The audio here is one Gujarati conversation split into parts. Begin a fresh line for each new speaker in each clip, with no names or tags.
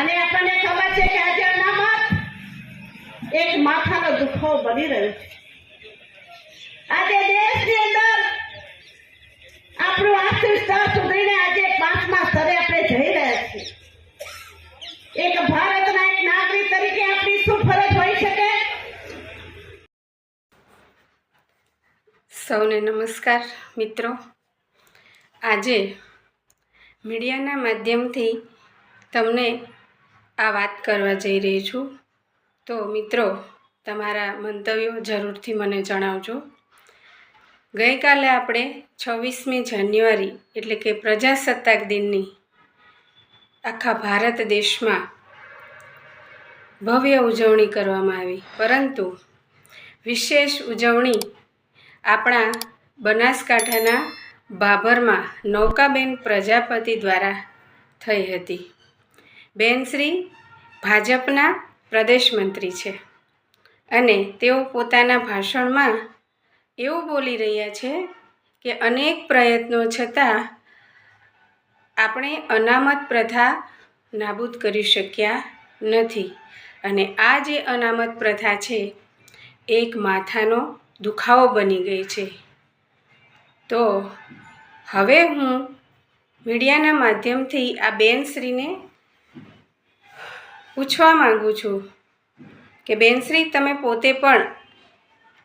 અને આપણને ખબર છે કે આજે અનામત એક માથાનો દુખાવો બની રહ્યો છે. આજે દેશની અંદર આપણું આર્થિક સ્તર સુધરીને આજે પાંચમા સ્તરે આપણે જઈ રહ્યા છીએ. એક ભારતના એક નાગરિક તરીકે આપણી શું ફરજ હોઈ શકે?
સૌને નમસ્કાર મિત્રો. આજે મીડિયાના માધ્યમથી તમને આ વાત કરવા જઈ રહી છું. તો મિત્રો, તમારા મંતવ્યો જરૂરથી મને જણાવજો. ગઈકાલે આપણે છવ્વીસમી જાન્યુઆરી, એટલે કે પ્રજાસત્તાક દિનની આખા ભારત દેશમાં ભવ્ય ઉજવણી કરવામાં આવી. પરંતુ વિશેષ ઉજવણી આપણા બનાસકાંઠાના બાબરમાં નૌકાબેન પ્રજાપતિ દ્વારા થઈ હતી. બેનશ્રી ભાજપના પ્રદેશ મંત્રી છે. અને તેઓ પોતાના ભાષણમાં એવું બોલી રહ્યા છે કે અનેક પ્રયત્નો છતાં આપણે અનામત પ્રથા નાબૂદ કરી શક્યા નથી. અને આ જે અનામત પ્રથા છે, એક માથાનો દુખાવો બની ગઈ છે. તો હવે હું મીડિયાના માધ્યમથી આ બેનશ્રીને પૂછવા માગું છું કે બેનશ્રી, તમે પોતે પણ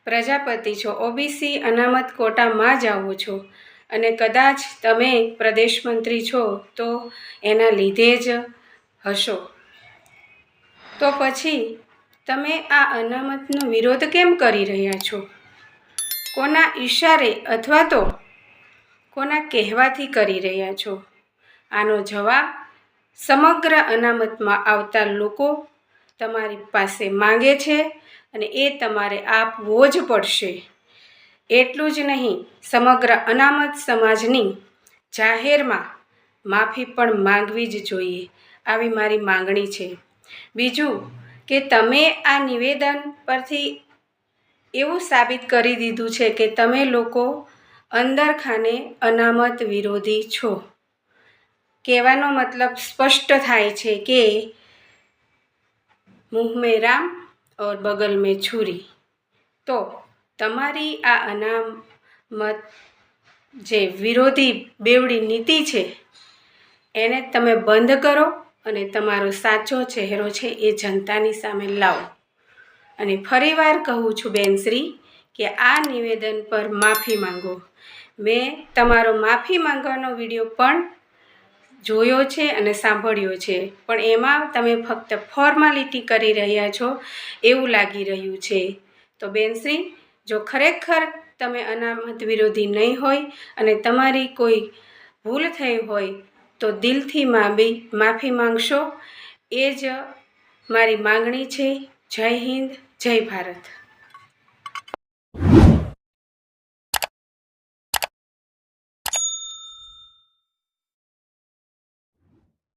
પ્રજાપતિ છો, ઓબીસી અનામત કોટામાં જ આવો છો અને કદાચ તમે પ્રદેશ મંત્રી છો, તો એના લીધે જ હશો. તો પછી તમે આ અનામતનો વિરોધ કેમ કરી રહ્યા છો? કોના ઈશારે અથવા તો કોના કહેવાથી કરી રહ્યા છો? આનો જવાબ સમગ્ર અનામતમાં આવતા લોકો તમારી પાસે માંગે છે અને એ તમારે આપવો જ પડશે. એટલું જ નહીં, સમગ્ર અનામત સમાજની જાહેરમાં માફી પણ માંગવી જ જોઈએ. આવી મારી માંગણી છે. બીજું કે તમે આ નિવેદન પરથી એવું સાબિત કરી દીધું છે કે તમે લોકો અંદર ખાને અનામત વિરોધી છો. કહેવાનો મતલબ સ્પષ્ટ થાય છે કે મુંહ મેં રામ ઓર બગલ મેં છુરી. તો તમારી આ અનામત જે વિરોધી બેવડી નીતિ છે, એને તમે બંધ કરો અને તમારો સાચો ચહેરો છે એ જનતાની સામે લાવો. અને ફરીવાર કહું છું બેનશ્રી કે આ નિવેદન પર માફી માંગો. મેં તમારો માફી માંગવાનો વીડિયો પણ જોયો છે અને સાંભળ્યો છે. પણ એમાં તમે ફક્ત ફોર્માલિટી કરી રહ્યા છો એવું લાગી રહ્યું છે. તો બેનશ્રી જો ખરેખર તમે અનામત વિરોધી નહીં હોય અને તમારી કોઈ ભૂલ થઈ હોય, તો દિલથી માબી માફી માંગશો. એ જ મારી માંગણી છે. જય હિન્દ, જય ભારત.